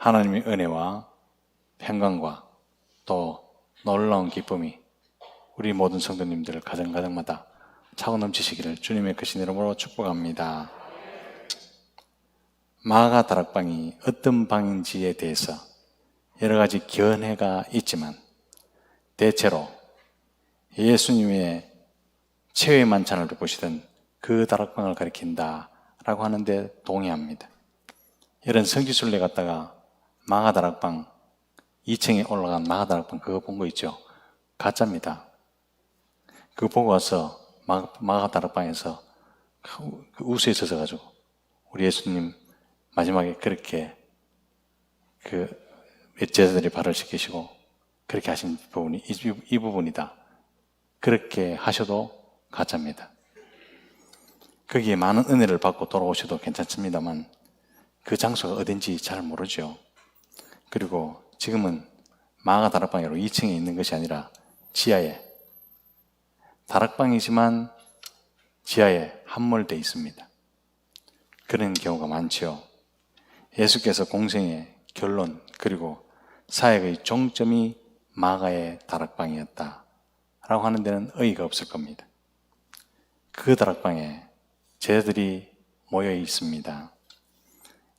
하나님의 은혜와 평강과 또 놀라운 기쁨이 우리 모든 성도님들 가정가정마다 차고 넘치시기를 주님의 크신 이름으로 축복합니다. 마가 다락방이 어떤 방인지에 대해서 여러 가지 견해가 있지만 대체로 예수님의 최후의 만찬을 보시던 그 다락방을 가리킨다라고 하는데 동의합니다. 이런 성지순례 갔다가 마가 다락방 2층에 올라간 마가 다락방 그거 본 거 있죠? 가짜입니다. 그거 보고 와서 마- 마가 다락방에서 그 우수에 젖어 가지고 우리 예수님 마지막에 그렇게 그 제자들이 발을 시키시고 그렇게 하신 부분이 이, 이 부분이다. 그렇게 하셔도 가짜입니다. 거기에 많은 은혜를 받고 돌아오셔도 괜찮습니다만 그 장소가 어딘지 잘 모르죠. 그리고 지금은 마가 다락방으로 2층에 있는 것이 아니라 지하에 다락방이지만 지하에 함몰되어 있습니다. 그런 경우가 많지요. 예수께서 공생의 결론 그리고 사역의 종점이 마가의 다락방이었다. 라고 하는 데는 의의가 없을 겁니다. 그 다락방에 제자들이 모여 있습니다.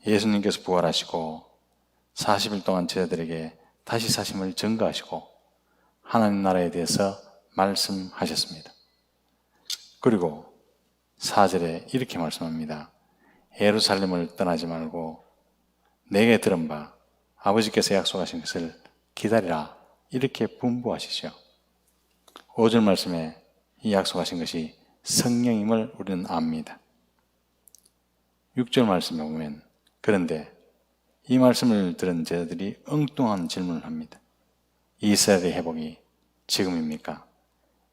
예수님께서 부활하시고 40일 동안 제자들에게 다시 사심을 증거하시고 하나님 나라에 대해서 말씀하셨습니다. 그리고 4절에 이렇게 말씀합니다. 예루살렘을 떠나지 말고 내게 들은 바 아버지께서 약속하신 것을 기다리라 이렇게 분부하시죠. 5절 말씀에 이 약속하신 것이 성령임을 우리는 압니다. 6절 말씀에 보면 그런데 이 말씀을 들은 제자들이 엉뚱한 질문을 합니다. 이스라엘의 회복이 지금입니까?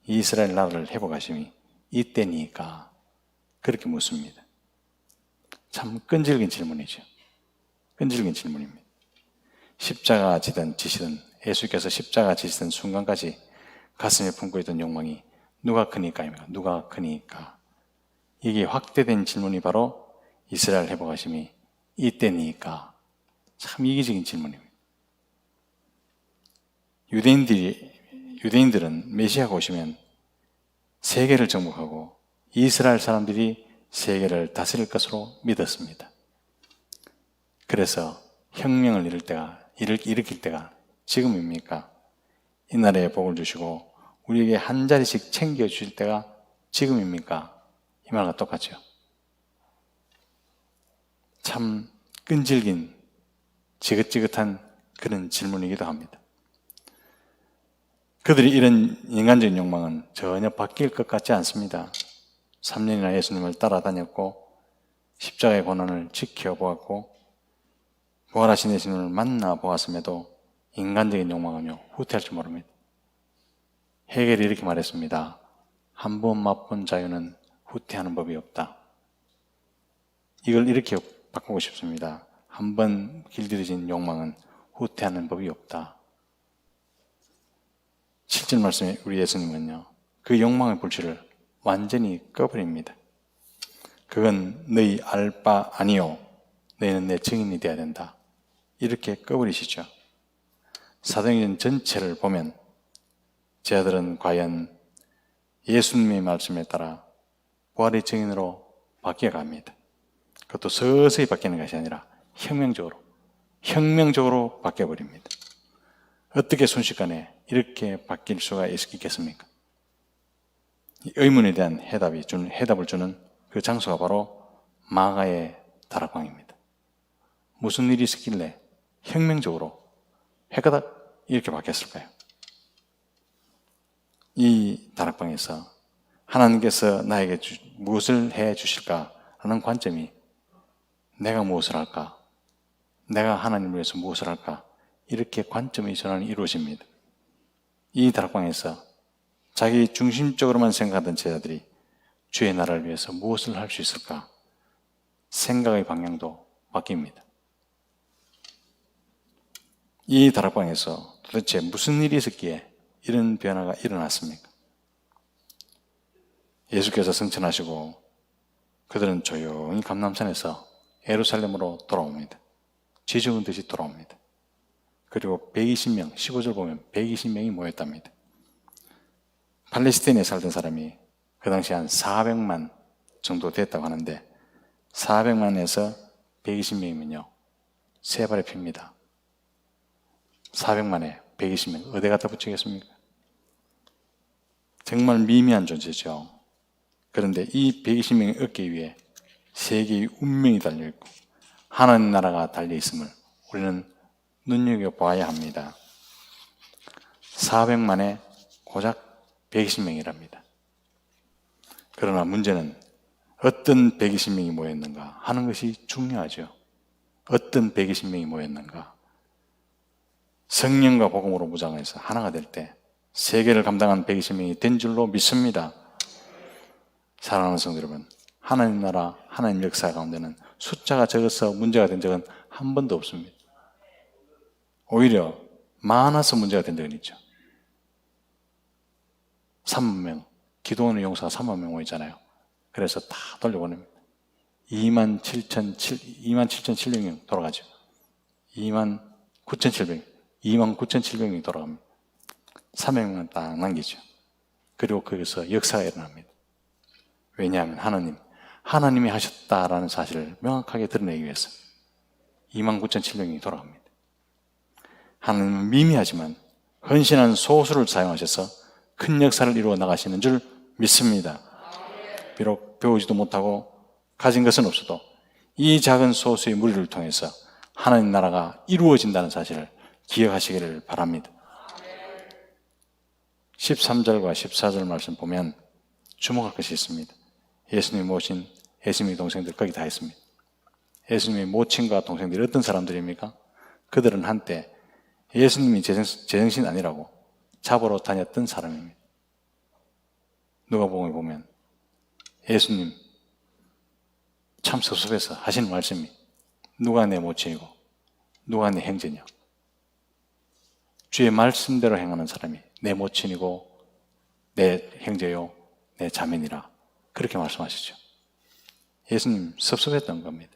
이스라엘 나라를 회복하심이 이때니까 그렇게 묻습니다. 참 끈질긴 질문이죠. 끈질긴 질문입니다. 십자가 지든 지시든 예수께서 십자가 지시던 순간까지 가슴에 품고 있던 욕망이 누가 크니까입니까? 누가 크니까? 이게 확대된 질문이 바로 이스라엘 회복하심이 이때니까 참 이기적인 질문입니다. 유대인들이 유대인들은 메시아가 오시면 세계를 정복하고 이스라엘 사람들이 세계를 다스릴 것으로 믿었습니다. 그래서 혁명을 이룰 때가 일을 일으킬 때가 지금입니까? 이 나라에 복을 주시고 우리에게 한 자리씩 챙겨 주실 때가 지금입니까? 이 말과 똑같죠. 참 끈질긴 지긋지긋한 그런 질문이기도 합니다. 그들이 이런 인간적인 욕망은 전혀 바뀔 것 같지 않습니다. 3년이나 예수님을 따라다녔고 십자가의 고난을 지켜보았고 부활하신 예수님을 만나보았음에도 인간적인 욕망은요 후퇴할 줄 모릅니다. 해결이 이렇게 말했습니다. 한 번 맛본 자유는 후퇴하는 법이 없다. 이걸 이렇게 바꾸고 싶습니다. 한번 길들여진 욕망은 후퇴하는 법이 없다. 7절 말씀에 우리 예수님은요, 그 욕망의 불씨를 완전히 꺼버립니다. 그건 너희 알바 아니요. 너희는 내 증인이 되어야 된다. 이렇게 꺼버리시죠. 사도행전 전체를 보면 제자들은 과연 예수님의 말씀에 따라 부활의 증인으로 바뀌어갑니다. 그것도 서서히 바뀌는 것이 아니라 혁명적으로, 혁명적으로 바뀌어버립니다. 어떻게 순식간에 이렇게 바뀔 수가 있겠습니까? 이 의문에 대한 해답이 주는, 해답을 주는 그 장소가 바로 마가의 다락방입니다. 무슨 일이 있었길래 혁명적으로 해가닥 이렇게 바뀌었을까요? 이 다락방에서 하나님께서 나에게 주, 무엇을 해 주실까 하는 관점이 내가 무엇을 할까? 내가 하나님을 위해서 무엇을 할까? 이렇게 관점이 전환이 이루어집니다. 이 다락방에서 자기 중심적으로만 생각하던 제자들이 주의 나라를 위해서 무엇을 할 수 있을까? 생각의 방향도 바뀝니다. 이 다락방에서 도대체 무슨 일이 있었기에 이런 변화가 일어났습니까? 예수께서 승천하시고 그들은 조용히 감남산에서 예루살렘으로 돌아옵니다. 쥐죽은 듯이 돌아옵니다. 그리고 120명, 15절 보면 120명이 모였답니다. 팔레스타인에 살던 사람이 그 당시 한 400만 정도 됐다고 하는데 400만에서 120명이면요. 세 발에 핍니다. 400만에 120명. 어디 갖다 붙이겠습니까? 정말 미미한 존재죠. 그런데 이 120명의 어깨 위에 세계의 운명이 달려있고 하나님 나라가 달려 있음을 우리는 눈여겨봐야 합니다. 400만에 고작 120명이랍니다. 그러나 문제는 어떤 120명이 모였는가 하는 것이 중요하죠. 어떤 120명이 모였는가. 성령과 복음으로 무장해서 하나가 될 때 세계를 감당한 120명이 된 줄로 믿습니다. 사랑하는 성도 여러분, 하나님 나라, 하나님 역사 가운데는 숫자가 적어서 문제가 된 적은 한 번도 없습니다. 오히려 많아서 문제가 된 적은 있죠. 3만 명, 기도원의 용사가 3만 명 모이잖아요. 그래서 다 돌려보냅니다. 2만 7천 2만 7천 7백 명 돌아가죠. 2만 9천 7백, 2만 9천 7백명이 돌아갑니다. 300명만 딱 남기죠. 그리고 거기서 역사가 일어납니다. 왜냐하면 하나님, 하나님이 하셨다라는 사실을 명확하게 드러내기 위해서 2만 9천 7백명이 돌아갑니다. 하나님은 미미하지만 헌신한 소수를 사용하셔서 큰 역사를 이루어 나가시는 줄 믿습니다. 비록 배우지도 못하고 가진 것은 없어도 이 작은 소수의 무리를 통해서 하나님 나라가 이루어진다는 사실을 기억하시기를 바랍니다. 13절과 14절 말씀 보면 주목할 것이 있습니다. 예수님이 모신 예수님의 동생들 거기 다 있습니다. 예수님의 모친과 동생들이 어떤 사람들입니까? 그들은 한때 예수님이 제정신 아니라고 잡으러 다녔던 사람입니다. 누가복음에 보면 예수님 참 섭섭해서 하시는 말씀이 누가 내 모친이고 누가 내 형제냐 주의 말씀대로 행하는 사람이 내 모친이고 내 형제요 내 자매니라 그렇게 말씀하시죠 예수님 섭섭했던 겁니다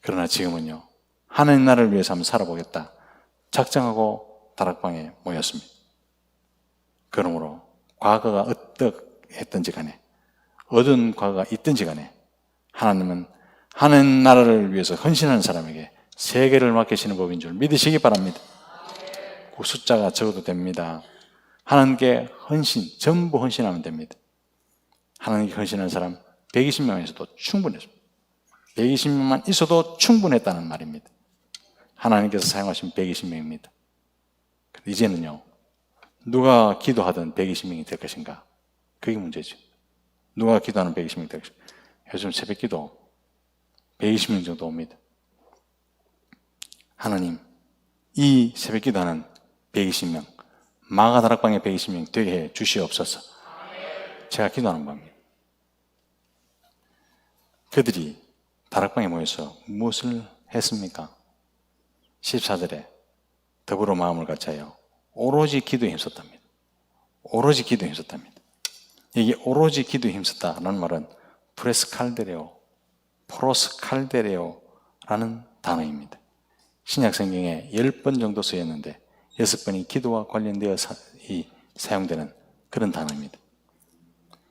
그러나 지금은요 하나님 나라를 위해서 한번 살아보겠다 작정하고 다락방에 모였습니다 그러므로 과거가 어떠했던지 간에 어떤 과거가 있든지 간에 하나님은 하나님 나라를 위해서 헌신하는 사람에게 세계를 맡기시는 법인 줄 믿으시기 바랍니다. 그 숫자가 적어도 됩니다. 하나님께 헌신, 전부 헌신하면 됩니다. 하나님께 헌신하는 사람 120명에서도 충분했습니다. 120명만 있어도 충분했다는 말입니다. 하나님께서 사용하신 120명입니다. 이제는요, 누가 기도하든 120명이 될 것인가? 그게 문제죠. 누가 기도하는 120명 될 것인가? 요즘 새벽 기도 120명 정도 옵니다. 하나님, 이 새벽 기도하는 120명, 마가다락방에 120명 되게 해 주시옵소서. 제가 기도하는 겁니다. 그들이 다락방에 모여서 무엇을 했습니까? 14절에 더불어 마음을 같이하여 오로지 기도에 힘썼답니다. 오로지 기도에 힘썼답니다. 이게 오로지 기도에 힘썼다라는 말은 프레스 칼데레오, 프로스 칼데레오라는 단어입니다. 신약 성경에 10번 정도 쓰였는데 6번이 기도와 관련되어 사, 용되는 그런 단어입니다.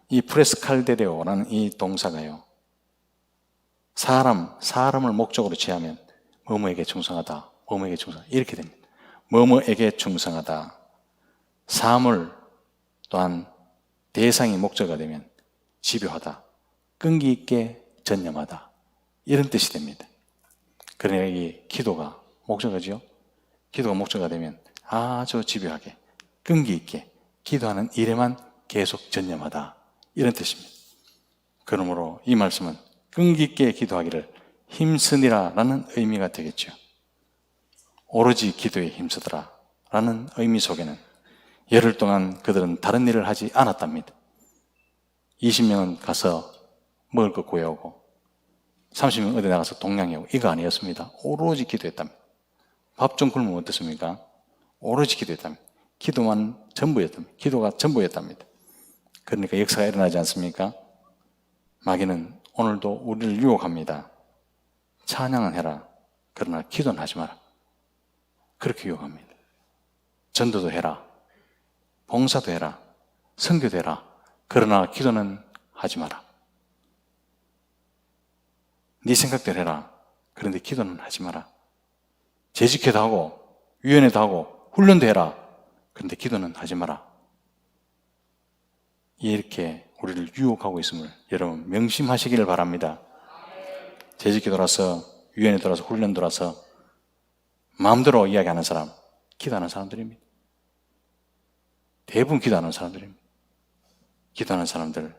이 프레스 칼데레오라는 이 동사가요. 사람, 사람을 목적으로 취하면 뭐뭐에게 충성하다, 뭐뭐에게 충성하다 이렇게 됩니다. 뭐뭐에게 충성하다. 사물 또한 대상이 목적가 되면 집요하다. 끈기 있게 전념하다. 이런 뜻이 됩니다. 그러나 이 기도가 목적어지요? 기도가 목적가 되면 아주 집요하게, 끈기 있게 기도하는 일에만 계속 전념하다. 이런 뜻입니다. 그러므로 이 말씀은 끈기 있게 기도하기를 힘쓰니라 라는 의미가 되겠죠. 오로지 기도에 힘쓰더라 라는 의미 속에는 열흘 동안 그들은 다른 일을 하지 않았답니다. 20명은 가서 먹을 것 구해오고 30명 어디 나가서 동냥해오고 이거 아니었습니다. 오로지 기도했답니다. 밥 좀 굶으면 어떻습니까? 오로지 기도했답니다. 기도만 전부였답니다. 기도가 전부였답니다. 그러니까 역사가 일어나지 않습니까? 마귀는 오늘도 우리를 유혹합니다. 찬양은 해라. 그러나 기도는 하지 마라. 그렇게 유혹합니다. 전도도 해라. 봉사도 해라. 선교도 해라. 그러나 기도는 하지 마라. 네 생각대로 해라. 그런데 기도는 하지 마라. 재직회도 하고, 위원회도 하고, 훈련도 해라. 그런데 기도는 하지 마라. 이렇게 우리를 유혹하고 있음을 여러분 명심하시기를 바랍니다. 재직회 돌아서, 위원회 돌아서, 훈련 돌아서, 마음대로 이야기하는 사람, 기도하는 사람들입니다. 대부분 기도하는 사람들입니다. 기도하는 사람들,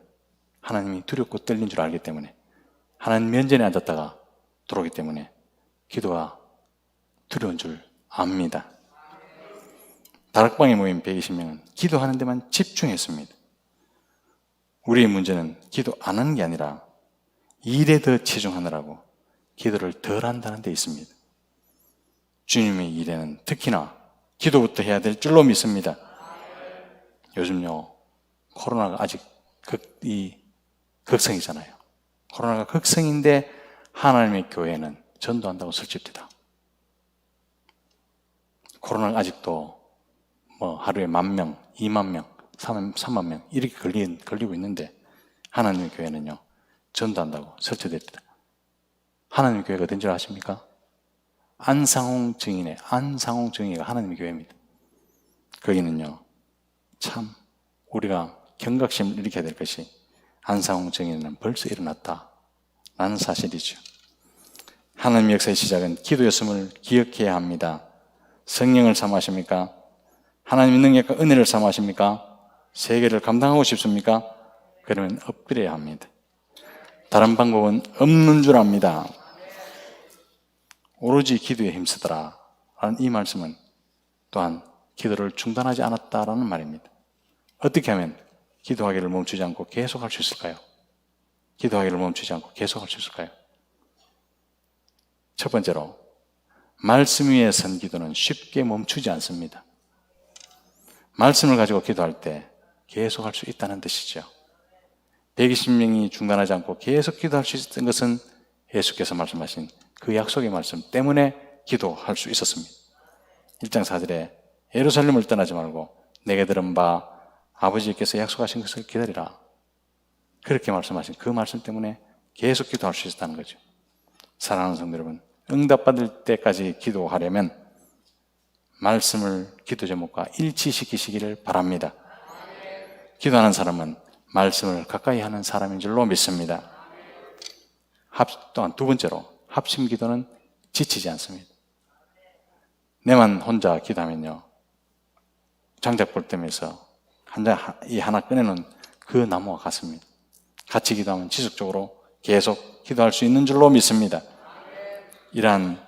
하나님이 두렵고 떨린 줄 알기 때문에, 하나님 면전에 앉았다가 들어오기 때문에, 기도가 두려운 줄 압니다. 다락방에 모인 120명은 기도하는 데만 집중했습니다. 우리의 문제는 기도 안 하는 게 아니라 일에 더 치중하느라고 기도를 덜 한다는 데 있습니다. 주님의 일에는 특히나 기도부터 해야 될 줄로 믿습니다. 요즘요, 코로나가 아직 극, 이, 극성이잖아요. 코로나가 극성인데 하나님의 교회는 전도한다고 설집니다. 코로나가 아직도 뭐 하루에 만 명, 이만 명, 삼만 명 이렇게 걸리, 걸리고 있는데 하나님의 교회는요 전도한다고 설치됩니다. 하나님의 교회가 어딘 줄 아십니까? 안상홍 증인의 안상홍 증인이 하나님의 교회입니다. 거기는요 참 우리가 경각심을 일으켜야 될 것이 안상홍 증인은 벌써 일어났다. 라는 사실이죠. 하나님 역사의 시작은 기도였음을 기억해야 합니다. 성령을 삼하십니까? 하나님의 능력과 은혜를 삼하십니까? 세계를 감당하고 싶습니까? 그러면 엎드려야 합니다. 다른 방법은 없는 줄 압니다. 오로지 기도에 힘쓰더라. 라는 이 말씀은 또한 기도를 중단하지 않았다라는 말입니다. 어떻게 하면 기도하기를 멈추지 않고 계속 할 수 있을까요? 기도하기를 멈추지 않고 계속 할 수 있을까요? 첫 번째로, 말씀 위에 선 기도는 쉽게 멈추지 않습니다. 말씀을 가지고 기도할 때 계속 할 수 있다는 뜻이죠. 120명이 중단하지 않고 계속 기도할 수 있었던 것은 예수께서 말씀하신 그 약속의 말씀 때문에 기도할 수 있었습니다. 1장 4절에 예루살렘을 떠나지 말고 내게 들은 바 아버지께서 약속하신 것을 기다리라. 그렇게 말씀하신 그 말씀 때문에 계속 기도할 수 있었다는 거죠. 사랑하는 성도 여러분, 응답받을 때까지 기도하려면 말씀을 기도 제목과 일치시키시기를 바랍니다. 기도하는 사람은 말씀을 가까이 하는 사람인 줄로 믿습니다. 합, 또한 두 번째로 합심 기도는 지치지 않습니다. 내만 혼자 기도하면요. 장작불 때면서 한이 하나 꺼내놓은 그 나무와 같습니다. 같이 기도하면 지속적으로 계속 기도할 수 있는 줄로 믿습니다. 이러한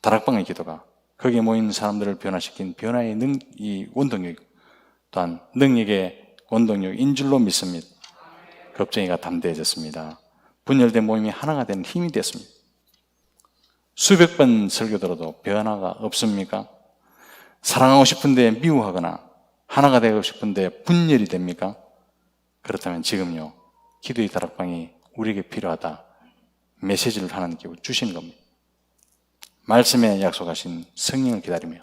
다락방의 기도가 거기에 모인 사람들을 변화시킨 변화의 능, 이 원동력, 또한 능력의 원동력인 줄로 믿습니다. 겁쟁이가 담대해졌습니다. 분열된 모임이 하나가 되는 힘이 됐습니다. 수백 번 설교 들어도 변화가 없습니까? 사랑하고 싶은데 미워하거나 하나가 되고 싶은데 분열이 됩니까? 그렇다면 지금요, 기도의 다락방이 우리에게 필요하다. 메시지를 하나님께 주시는 겁니다. 말씀에 약속하신 성령을 기다리며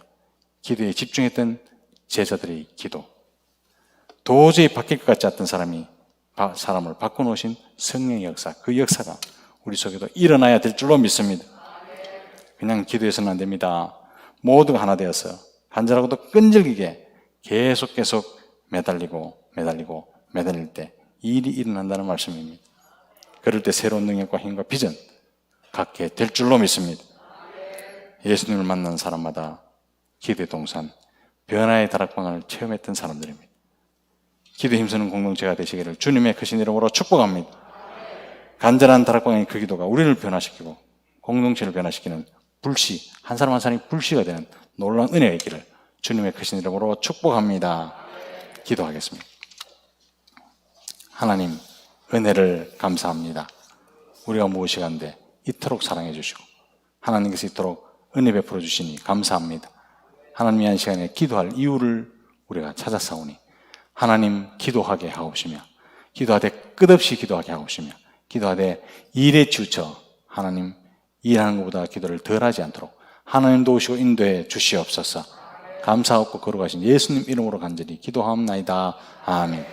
기도에 집중했던 제자들의 기도. 도저히 바뀔 것 같지 않던 사람이 사람을 바꿔놓으신 성령의 역사, 그 역사가 우리 속에도 일어나야 될 줄로 믿습니다. 그냥 기도해서는 안 됩니다. 모두가 하나 되어서 한자라고도 끈질기게 계속 계속 매달리고 매달리고 매달릴 때 일이 일어난다는 말씀입니다. 그럴 때 새로운 능력과 힘과 비전 갖게 될 줄로 믿습니다. 예수님을 만난 사람마다 기대 동산, 변화의 다락방을 체험했던 사람들입니다. 기도 힘쓰는 공동체가 되시기를 주님의 크신 이름으로 축복합니다. 간절한 다락방의 그 기도가 우리를 변화시키고 공동체를 변화시키는 불씨, 한 사람 한 사람이 불씨가 되는 놀라운 은혜가 있기를 주님의 크신 이름으로 축복합니다. 기도하겠습니다. 하나님, 은혜를 감사합니다. 우리가 무엇이간데 이토록 사랑해 주시고 하나님께서 이토록 은혜 베풀어 주시니 감사합니다. 하나님이 한 시간에 기도할 이유를 우리가 찾아싸우니 하나님 기도하게 하옵시며 기도하되 끝없이 기도하게 하옵시며 기도하되 일에 치우쳐 하나님 일하는 것보다 기도를 덜 하지 않도록 하나님 도우시고 인도해 주시옵소서 감사하고 걸어가신 예수님 이름으로 간절히 기도하옵나이다. 아멘.